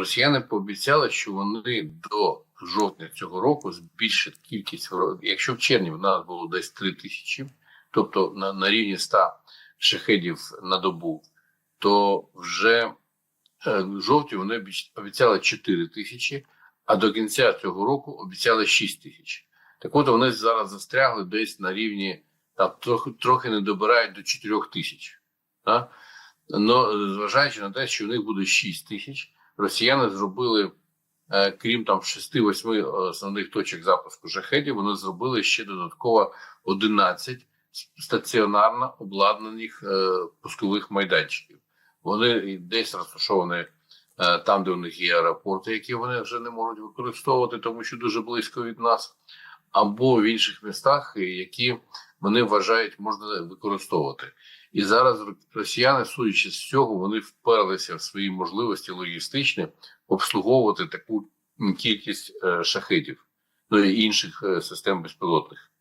росіяни пообіцяли, що вони до жовтня цього року збільшать кількість Якщо в червні в нас було десь 3 тисячі, тобто на, на рівні 100 шахедів на добу, то вже е, в жовтні вони обіцяли 4 тисячі, а до кінця цього року обіцяли 6 тисяч. Так от вони зараз застрягли десь на рівні там трохи, трохи не добирають до 4 тисяч. Но зважаючи на те, що в них буде 6 тисяч, росіяни зробили, е, крім там 6-8 основних точок запуску шахедів, вони зробили ще додатково 11 стаціонарно обладнаних е, пускових майданчиків. Вони десь розташовані е, там, де у них є аеропорти, які вони вже не можуть використовувати, тому що дуже близько від нас, або в інших містах, е, які вони вважають можна використовувати. І зараз росіяни, судячи з цього, вони вперлися в свої можливості логістичні обслуговувати таку кількість е, шахетів, ну і інших е, систем безпілотних.